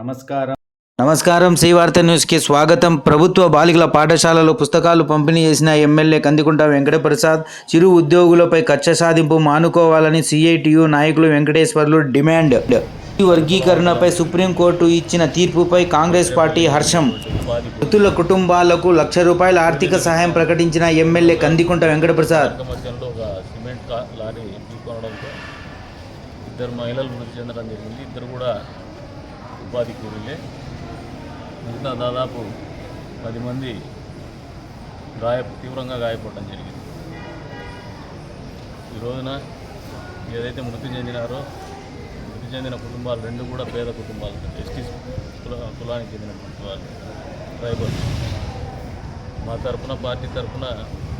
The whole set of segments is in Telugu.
నమస్కారం. నమస్కారం. శ్రీవార్త న్యూస్కి స్వాగతం. ప్రభుత్వ బాలికల పాఠశాలలో పుస్తకాలు పంపిణీ చేసిన ఎమ్మెల్యే కందికుంట వెంకటప్రసాద్ చిరు ఉద్యోగులపై కక్ష సాధింపు మానుకోవాలని సిఐటియు నాయకులు వెంకటేశ్వర్లు డిమాండ్. వర్గీకరణపై సుప్రీంకోర్టు ఇచ్చిన తీర్పుపై కాంగ్రెస్ పార్టీ హర్షం. మృతుల కుటుంబాలకు లక్ష రూపాయల ఆర్థిక సహాయం ప్రకటించిన ఎమ్మెల్యే కందికుంట వెంకటప్రసాద్. ఇద్దరు మహిళలు మృతి చెందడం జరిగింది. ఇద్దరు కూడా ఉపాధి కూలీలే మిగతా దాదాపు పది మంది గాయ తీవ్రంగా గాయపడటం జరిగింది. ఈ రోజున ఏదైతే మృతి చెందినారో మృతి చెందిన కుటుంబాలు రెండు కూడా పేద కుటుంబాలు. ఎస్టీ కుల కులానికి చెందినటువంటి వాళ్ళు ట్రైబల్. మా తరపున పార్టీ తరపున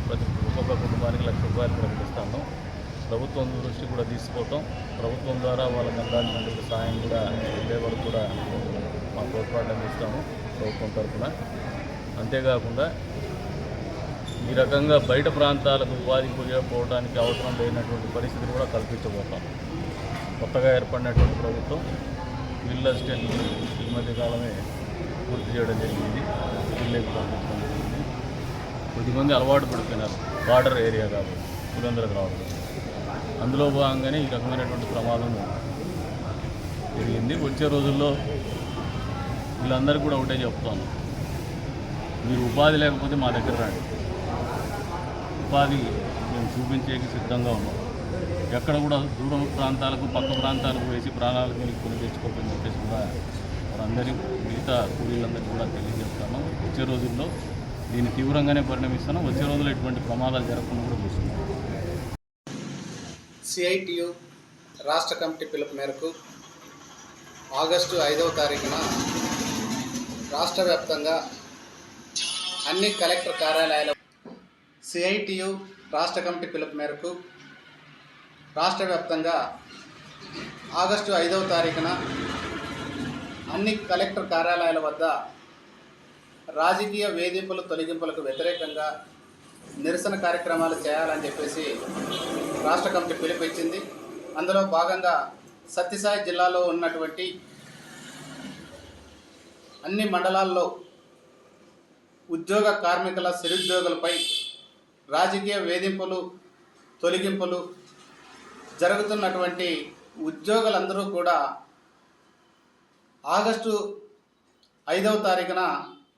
ప్రతి ఒక్కొక్క కుటుంబానికి లక్ష రూపాయలు ప్రకటిస్తాము. ప్రభుత్వం దృష్టి కూడా తీసుకోవటం. ప్రభుత్వం ద్వారా వాళ్ళకి అందాల్సినటువంటి సాయం కూడా లేబర్ కూడా మా తోడ్పాటు అందిస్తాము ప్రభుత్వం తరఫున. అంతేకాకుండా ఈ రకంగా బయట ప్రాంతాలకు ఉపాధి పోవడానికి అవసరం లేనటువంటి పరిస్థితిని కూడా కల్పించబోతాం. కొత్తగా ఏర్పడినటువంటి ప్రభుత్వం విల్ అసిస్టెంట్ ఈ మధ్య కాలమే పూర్తి చేయడం జరిగింది. విల్లేకి పంపించడం జరిగింది. కొద్దిమంది అలవాటు పడిపోయినారు. బార్డర్ ఏరియా కాబట్టి పురంధరకు రావడం అందులో భాగంగానే ఈ రకమైనటువంటి ప్రమాదం జరిగింది. వచ్చే రోజుల్లో వీళ్ళందరికీ కూడా ఒకటే చెప్తాను. మీరు ఉపాధి లేకపోతే మా దగ్గర రండి. ఉపాధి మేము చూపించేకి సిద్ధంగా ఉన్నాం. ఎక్కడ కూడా దూర ప్రాంతాలకు పక్క ప్రాంతాలకు వేసి ప్రాణాలకు మీరు కొని తెచ్చుకోకని చెప్పేసి కూడా వారందరి మిగతా కూలీలందరికీ కూడా తెలియజేస్తాను. వచ్చే రోజుల్లో దీన్ని తీవ్రంగానే పరిణమిస్తాను. వచ్చే రోజుల్లో ఎటువంటి ప్రమాదాలు జరగకుండా కూడా చూస్తున్నాం. సిఐటియు రాష్ట్ర కమిటీ పిలుపు మేరకు ఆగస్టు ఐదవ తారీఖున రాష్ట్ర వ్యాప్తంగా అన్ని కలెక్టర్ కార్యాలయాల సిఐటియు రాష్ట్ర కమిటీ పిలుపు మేరకు రాష్ట్ర వ్యాప్తంగా ఆగస్టు ఐదవ తారీఖున అన్ని కలెక్టర్ కార్యాలయాల వద్ద రాజకీయ వేధింపుల తొలగింపులకు వ్యతిరేకంగా నిరసన కార్యక్రమాలు చేయాలని చెప్పేసి రాష్ట్ర కమిటీ పిలుపునిచ్చింది. అందులో భాగంగా సత్యసాయి జిల్లాలో ఉన్నటువంటి అన్ని మండలాల్లో ఉద్యోగ కార్మికుల నిరుద్యోగులపై రాజకీయ వేధింపులు తొలగింపులు జరుగుతున్నటువంటి ఉద్యోగులందరూ కూడా ఆగస్టు ఐదవ తారీఖున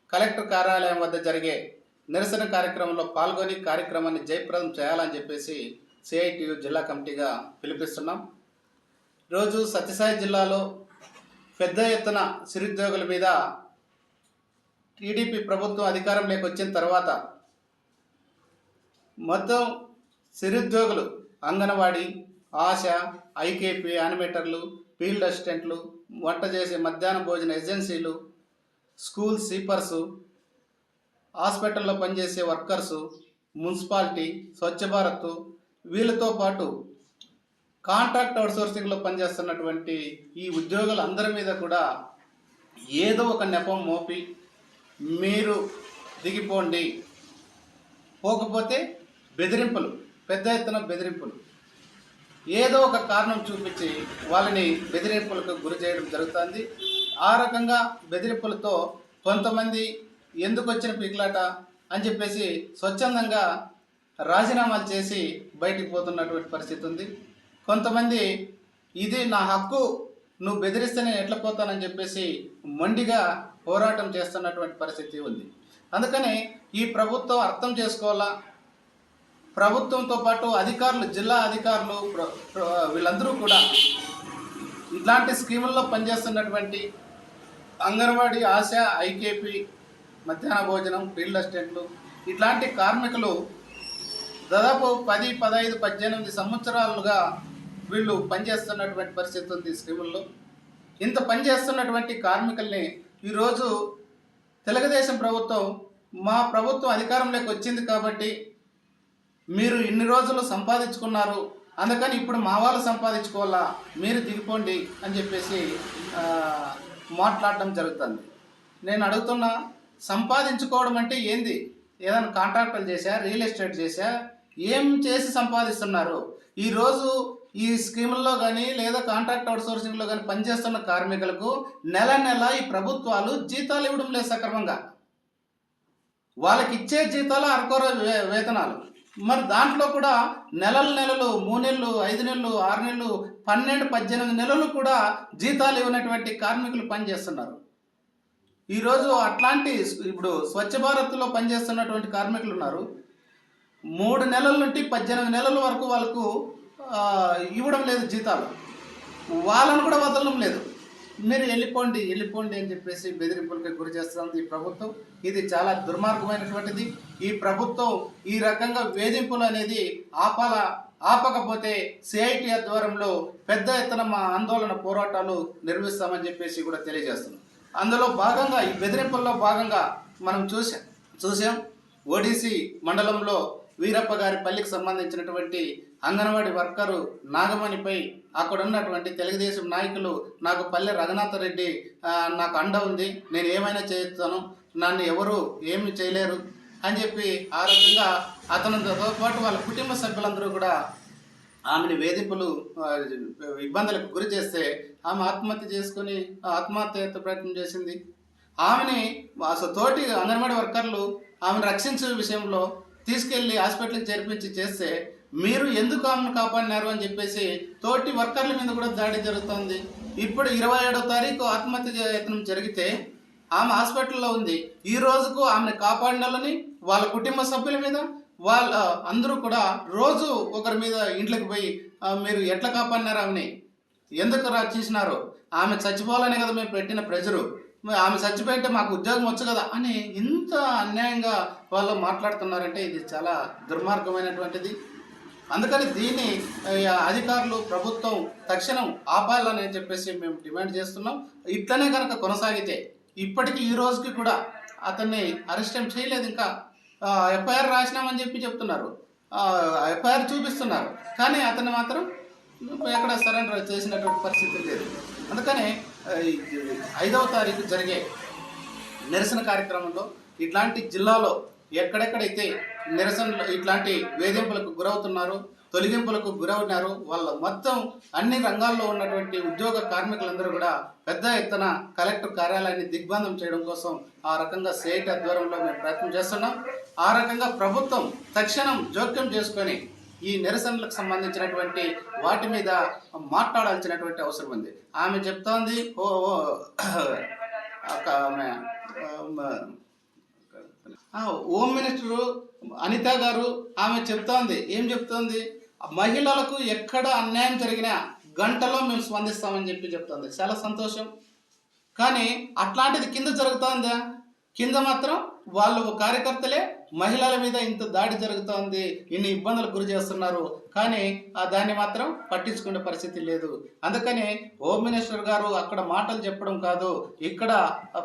కలెక్టర్ కార్యాలయం వద్ద జరిగే నిరసన కార్యక్రమంలో పాల్గొని కార్యక్రమాన్ని జయప్రదం చేయాలని చెప్పేసి సిఐటియు జిల్లా కమిటీగా పిలిపిస్తున్నాం. ఈరోజు సత్యసాయి జిల్లాలో పెద్ద ఎత్తున నిరుద్యోగుల మీద టీడీపీ ప్రభుత్వం అధికారంలోకి వచ్చిన తర్వాత మొత్తం నిరుద్యోగులు అంగన్వాడీ ఆశ ఐకేపీ యానిమేటర్లు ఫీల్డ్ అసిస్టెంట్లు వంట చేసే మధ్యాహ్న భోజన ఏజెన్సీలు స్కూల్ సీపర్సు హాస్పిటల్లో పనిచేసే వర్కర్సు మున్సిపాలిటీ స్వచ్ఛ భారత్ వీళ్ళతో పాటు కాంట్రాక్ట్ అవుట్సోర్సింగ్లో పనిచేస్తున్నటువంటి ఈ ఉద్యోగులందరి మీద కూడా ఏదో ఒక నెపం మోపి మీరు దిగిపోండి. పోకపోతే బెదిరింపులు పెద్ద ఎత్తున బెదిరింపులు. ఏదో ఒక కారణం చూపించి వాళ్ళని బెదిరింపులకు గురి చేయడం జరుగుతుంది. ఆ రకంగా బెదిరింపులతో కొంతమంది ఎందుకు వచ్చిన పిక్లాట అని చెప్పేసి స్వచ్ఛందంగా రాజీనామాలు చేసి బయటికి పోతున్నటువంటి పరిస్థితి ఉంది. కొంతమంది ఇది నా హక్కు నువ్వు బెదిరిస్తే నేను ఎట్లా పోతానని చెప్పేసి మొండిగా పోరాటం చేస్తున్నటువంటి పరిస్థితి ఉంది. అందుకని ఈ ప్రభుత్వం అర్థం చేసుకోవాలా? ప్రభుత్వంతో పాటు అధికారులు జిల్లా అధికారులు ప్ర- వీళ్ళందరూ కూడా ఇలాంటి స్కీముల్లో పనిచేస్తున్నటువంటి అంగన్వాడీ ఆశ ఐకేపీ మధ్యాహ్న భోజనం ఫీల్డ్ అసిస్టెంట్లు ఇట్లాంటి కార్మికులు దాదాపు పది పదహైదు పద్దెనిమిది సంవత్సరాలుగా వీళ్ళు పనిచేస్తున్నటువంటి పరిస్థితి ఉంది స్కీముల్లో. ఇంత పనిచేస్తున్నటువంటి కార్మికుల్ని ఈరోజు తెలుగుదేశం ప్రభుత్వం మా ప్రభుత్వం అధికారంలోకి వచ్చింది కాబట్టి మీరు ఇన్ని రోజులు సంపాదించుకున్నారు అందుకని ఇప్పుడు మా వాళ్ళు సంపాదించుకోవాలా మీరు దిగిపోండి అని చెప్పేసి మాట్లాడడం జరుగుతుంది. నేను అడుగుతున్నా సంపాదించుకోవడం అంటే ఏంది? ఏదైనా కాంట్రాక్టులు చేశా రియల్ ఎస్టేట్ చేశా ఏం చేసి సంపాదిస్తున్నారు? ఈరోజు ఈ స్కీముల్లో కానీ లేదా కాంట్రాక్ట్ అవుట్సోర్సింగ్లో కానీ పనిచేస్తున్న కార్మికులకు నెల నెల ఈ ప్రభుత్వాలు జీతాలు ఇవ్వడం లేదు సక్రమంగా. వాళ్ళకి ఇచ్చే జీతాలు అరకొర వే- వేతనాలు. మరి దాంట్లో కూడా నెలలు నెలలు మూడు నెలలు ఐదు నెలలు ఆరు నెలలు పన్నెండు పద్దెనిమిది నెలలు కూడా జీతాలు ఇవ్వనటువంటి కార్మికులు పనిచేస్తున్నారు. ఈరోజు అట్లాంటి ఇప్పుడు స్వచ్ఛ భారత్లో పనిచేస్తున్నటువంటి కార్మికులు ఉన్నారు. మూడు నెలల నుండి పద్దెనిమిది నెలల వరకు వాళ్ళకు ఇవ్వడం లేదు జీతాలు. వాళ్ళను కూడా వదలడం లేదు. మీరు వెళ్ళిపోండి వెళ్ళిపోండి అని చెప్పేసి బెదిరింపులకి గురి చేస్తుంది ఈ ప్రభుత్వం. ఇది చాలా దుర్మార్గమైనటువంటిది. ఈ ప్రభుత్వం ఈ రకంగా వేధింపులు అనేది ఆపాల ఆపకపోతే సిఐటి ఆధ్వర్యంలో పెద్ద ఎత్తున మా ఆందోళన పోరాటాలు నిర్వహిస్తామని చెప్పేసి కూడా తెలియజేస్తున్నాం. అందులో భాగంగా ఈ బెదిరింపుల్లో భాగంగా మనం చూసాం చూసాం. ఓడిసి మండలంలో వీరప్ప గారి పల్లికి సంబంధించినటువంటి అంగన్వాడీ వర్కరు నాగమణిపై అక్కడ ఉన్నటువంటి తెలుగుదేశం నాయకులు నాకు పల్లె రఘునాథ రెడ్డి నాకు అండ ఉంది. నేను ఏమైనా చేస్తాను? నన్ను ఎవరు ఏమి చేయలేరు? అని చెప్పి ఆ రకంగా అతనితో పాటు వాళ్ళ కుటుంబ సభ్యులందరూ కూడా ఆమెని వేధింపులు ఇబ్బందులకు గురి చేస్తే ఆమె ఆత్మహత్య చేసుకొని ఆత్మహత్య ప్రయత్నం చేసింది. ఆమెని అసలు తోటి అంగన్వాడీ వర్కర్లు ఆమెను రక్షించే విషయంలో తీసుకెళ్ళి హాస్పిటల్కి చేర్పించి చేస్తే మీరు ఎందుకు ఆమెను కాపాడినారు అని చెప్పేసి తోటి వర్కర్ల మీద కూడా దాడి జరుగుతోంది. ఇప్పుడు ఇరవై ఏడో తారీఖు ఆత్మహత్య యత్నం జరిగితే ఆమె హాస్పిటల్లో ఉంది. ఈ రోజుకు ఆమెను కాపాడినాలని వాళ్ళ కుటుంబ సభ్యుల మీద వాళ్ళ అందరూ కూడా రోజు ఒకరి మీద ఇంట్లోకి పోయి మీరు ఎట్లా కాపాడినారు ఆమెని? ఎందుకు రా చేసినారు ఆమె చచ్చిపోవాలనే కదా మేము పెట్టిన ప్రెజరు ఆమె చచ్చిపోయింటే మాకు ఉద్యోగం వచ్చు కదా అని ఇంత అన్యాయంగా వాళ్ళు మాట్లాడుతున్నారంటే ఇది చాలా దుర్మార్గమైనటువంటిది. అందుకని దీన్ని అధికారులు ప్రభుత్వం తక్షణం ఆపాలని చెప్పేసి మేము డిమాండ్ చేస్తున్నాం. ఇట్లనే కనుక కొనసాగితే ఇప్పటికీ ఈ రోజుకి కూడా అతన్ని అరెస్ట్ ఏం చేయలేదు ఇంకా. ఎఫ్ఐఆర్ రాసినామని చెప్పి చెప్తున్నారు. ఎఫ్ఐఆర్ చూపిస్తున్నారు. కానీ అతను మాత్రం ఎక్కడ సరెండర్ చేసినటువంటి పరిస్థితి లేదు. అందుకని ఐదవ తారీఖు జరిగే నిరసన కార్యక్రమంలో ఇట్లాంటి జిల్లాలో ఎక్కడెక్కడైతే నిరసనలు ఇట్లాంటి వేధింపులకు గురవుతున్నారు తొలగింపులకు గురవుతున్నారు వాళ్ళ మొత్తం అన్ని రంగాల్లో ఉన్నటువంటి ఉద్యోగ కార్మికులందరూ కూడా పెద్ద ఎత్తున కలెక్టర్ కార్యాలయాన్ని దిగ్బంధం చేయడం కోసం ఆ రకంగా సేట్ ఆధ్వర్యంలో మేము ప్రయత్నం చేస్తున్నాం. ఆ రకంగా ప్రభుత్వం తక్షణం జోక్యం చేసుకొని ఈ నిరసనలకు సంబంధించినటువంటి వాటి మీద మాట్లాడాల్సినటువంటి అవసరం ఉంది. ఆమె చెప్తోంది ఓ ఓ, ఒక ఆమె హోమ్ మినిస్టర్ అనిత గారు ఆమె చెప్తోంది. ఏం చెప్తోంది? మహిళలకు ఎక్కడ అన్యాయం జరిగినా గంటలో మేము స్పందిస్తామని చెప్పి చెప్తోంది. చాలా సంతోషం. కానీ అట్లాంటిది కింద జరుగుతోందా? కింద మాత్రం వాళ్ళు కార్యకర్తలే మహిళల మీద ఇంత దాడి జరుగుతోంది ఇన్ని ఇబ్బందులకు గురి చేస్తున్నారు కానీ ఆ దాన్ని మాత్రం పట్టించుకునే పరిస్థితి లేదు. అందుకని హోమ్ మినిస్టర్ గారు అక్కడ మాటలు చెప్పడం కాదు ఇక్కడ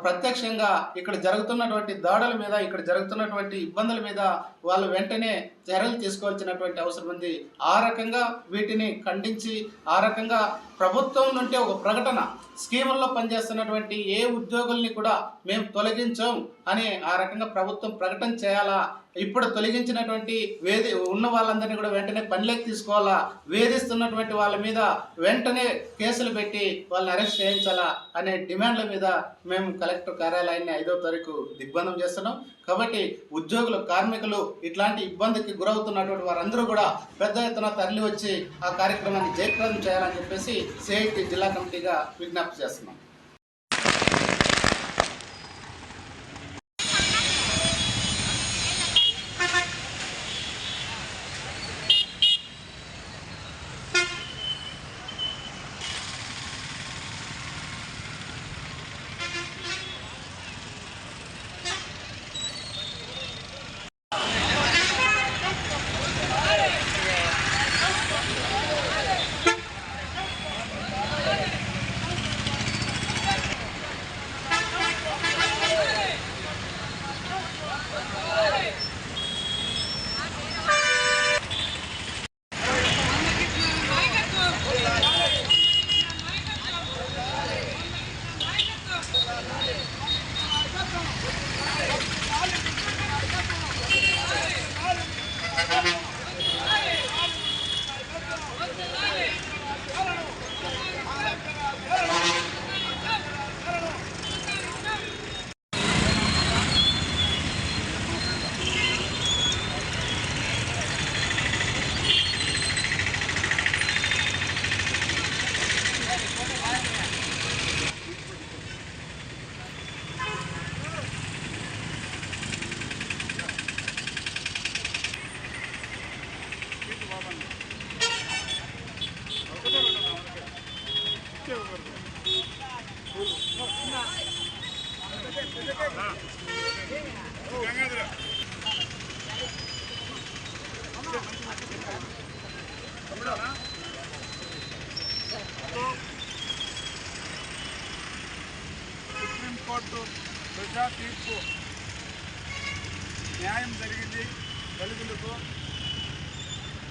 ప్రత్యక్షంగా ఇక్కడ జరుగుతున్నటువంటి దాడుల మీద ఇక్కడ జరుగుతున్నటువంటి ఇబ్బందుల మీద వాళ్ళు వెంటనే చర్యలు తీసుకోవాల్సినటువంటి అవసరం ఉంది. ఆ రకంగా వీటిని ఖండించి ఆ రకంగా ప్రభుత్వం నుండి ఒక ప్రకటన స్కీముల్లో పనిచేస్తున్నటువంటి ఏ ఉద్యోగుల్ని కూడా మేము తొలగించాం అని ఆ రకంగా ప్రభుత్వం ప్రకటన చేయాలా? ఇప్పుడు తొలగించినటువంటి వేది ఉన్న వాళ్ళందరినీ కూడా వెంటనే పనిలోకి తీసుకోవాలా? వేధిస్తున్నటువంటి వాళ్ళ మీద వెంటనే కేసులు పెట్టి వాళ్ళని అరెస్ట్ చేయించాలా? అనే డిమాండ్ల మీద మేము కలెక్టర్ కార్యాలయాన్ని ఐదో తారీఖు దిగ్బంధం చేస్తున్నాం. కాబట్టి ఉద్యోగులు కార్మికులు ఇట్లాంటి ఇబ్బందికి గురవుతున్నటువంటి వారందరూ కూడా పెద్ద ఎత్తున తరలి వచ్చి ఆ కార్యక్రమాన్ని జయప్రదం చేయాలని చెప్పేసి సిఐటి జిల్లా కమిటీగా విజ్ఞప్తి చేస్తున్నాం.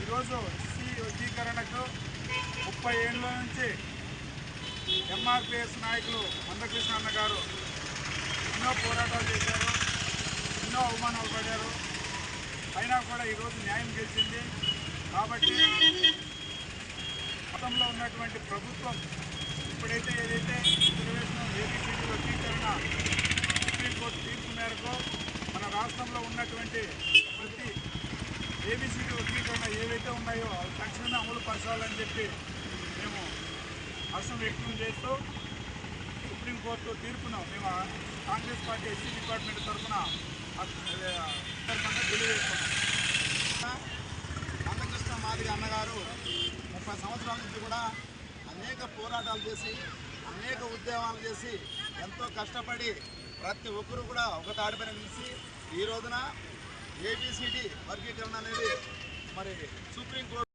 ఈరోజు ఎస్సీ వర్గీకరణకు ముప్పై ఏళ్ళ నుంచి ఎంఆర్పిఎస్ నాయకులు మందకృష్ణ అన్న గారు ఎన్నో పోరాటాలు చేశారు ఎన్నో అవమానాలు పడారు అయినా కూడా ఈరోజు న్యాయం గెలిచింది. కాబట్టి గతంలో ఉన్నటువంటి ప్రభుత్వం ఇప్పుడైతే ఏదైతే రిజర్వేషన్ ఏబిసిడి వర్గీకరణ సుప్రీంకోర్టు తీర్పు మేరకు మన రాష్ట్రంలో ఉన్నటువంటి ప్రతి ఏబిసిడి వర్గీకరణ ఏవైతే ఉన్నాయో అవి తక్షణమే అమలు పరచాలని చెప్పి మేము హర్షం వ్యక్తం చేస్తూ సుప్రీంకోర్టు తీర్పును మేము కాంగ్రెస్ పార్టీ ఎస్సీ డిపార్ట్మెంట్ తరఫున తెలియజేస్తున్నాం మందకృష్ణ మాదిరి అన్నగారు ముప్పై సంవత్సరాల నుంచి కూడా అనేక పోరాటాలు చేసి అనేక ఉద్యమాలు చేసి ఎంతో కష్టపడి ప్రతి ఒక్కరూ కూడా ఒక తాడిపైన నిలిచి ఈ రోజున ఏబిసిడి వర్గీకరణ అనేది మరి సుప్రీంకోర్టు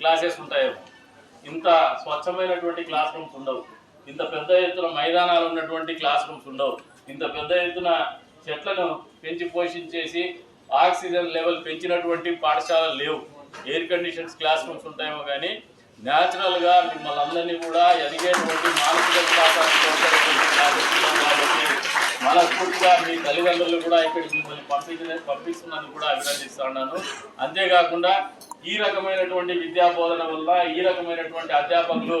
క్లాసెస్ ఉంటాయేమో. ఇంత స్వచ్ఛమైనటువంటి క్లాస్ రూమ్స్ ఉండవు. ఇంత పెద్ద ఎత్తున మైదానాలు ఉన్నటువంటి క్లాస్ రూమ్స్ ఉండవు. ఇంత పెద్ద ఎత్తున చెట్లను పెంచి పోషించేసి ఆక్సిజన్ లెవెల్ పెంచినటువంటి పాఠశాలలు లేవు. ఎయిర్ కండిషన్స్ క్లాస్ రూమ్స్ ఉంటాయేమో కానీ న్యాచురల్గా మిమ్మల్ని అందరినీ కూడా ఎదిగేటువంటి మానసిక కాబట్టి మనస్ఫూర్తిగా మీ తల్లిదండ్రులు కూడా ఇక్కడికి మిమ్మల్ని పంపించిన పంపిస్తున్నందుకు కూడా అభినందిస్తా ఉన్నాను. అంతేకాకుండా ఈ రకమైనటువంటి విద్యా బోధన వల్ల ఈ రకమైనటువంటి అధ్యాపకులు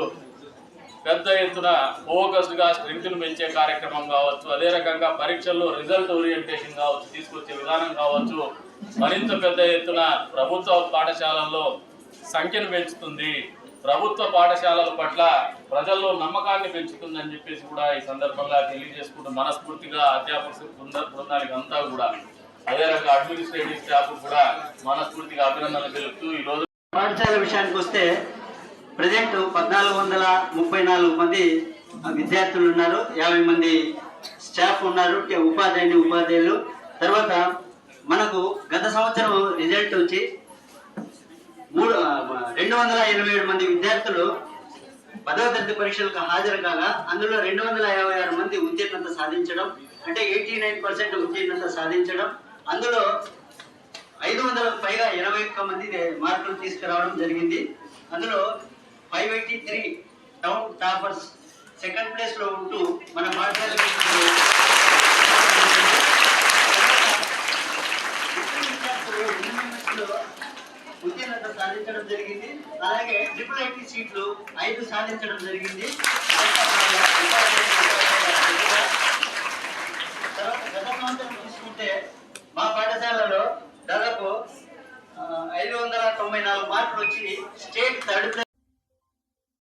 పెద్ద ఎత్తున ఫోకస్డ్గా స్ట్రెంగ్త్ను పెంచే కార్యక్రమం కావచ్చు అదే రకంగా పరీక్షల్లో రిజల్ట్ ఓరియంటేషన్ కావచ్చు తీసుకొచ్చే విధానం కావచ్చు మరింత పెద్ద ఎత్తున ప్రభుత్వ పాఠశాలల్లో సంఖ్యను పెంచుతుంది. ప్రభుత్వ పాఠశాలల పట్ల ప్రజల్లో నమ్మకాన్ని పెంచుతుందని చెప్పేసి కూడా ఈ సందర్భంగా తెలియజేసుకుంటూ మనస్ఫూర్తిగా అధ్యాపక బృందానికి అంతా కూడా అదే రకంగా అడ్మినిస్ట్రేటివ్ స్టాఫ్ కూడా మనస్ఫూర్తిగా అభినందనలు తెలుపుతూ ఈ రోజు పాఠశాల విషయానికి వస్తే ప్రజెంట్ పద్నాలుగు వందల ముప్పై నాలుగు మంది విద్యార్థులు ఉన్నారు. యాభై మంది స్టాఫ్ ఉన్నారు. ఉపాధ్యాయుని ఉపాధ్యాయులు. తర్వాత మనకు గత సంవత్సరం రిజల్ట్ వచ్చి మూడు రెండు వందల ఎనభై ఏడు మంది విద్యార్థులు పదవ తరగతి పరీక్షలకు హాజరు కాగా అందులో రెండు వందల యాభై ఆరు మంది ఉత్తీర్ణత సాధించడం అంటే ఎయిటీ నైన్ పర్సెంట్ ఉత్తీర్ణత సాధించడం అందులో ఐదు వందలకు పైగా ఇరవై ఒక్క మంది మార్కులు తీసుకురావడం జరిగింది. అందులో five eighty three town toppers second ప్లేస్లో ఉంటూ మన పాఠశాల ఉత్తీర్ణత సాధించడం జరిగింది అలాగే ట్రిపుల్ ఐటీ సీట్లు సాధించడం జరిగింది. తర్వాత గత సంవత్సరం తీసుకుంటే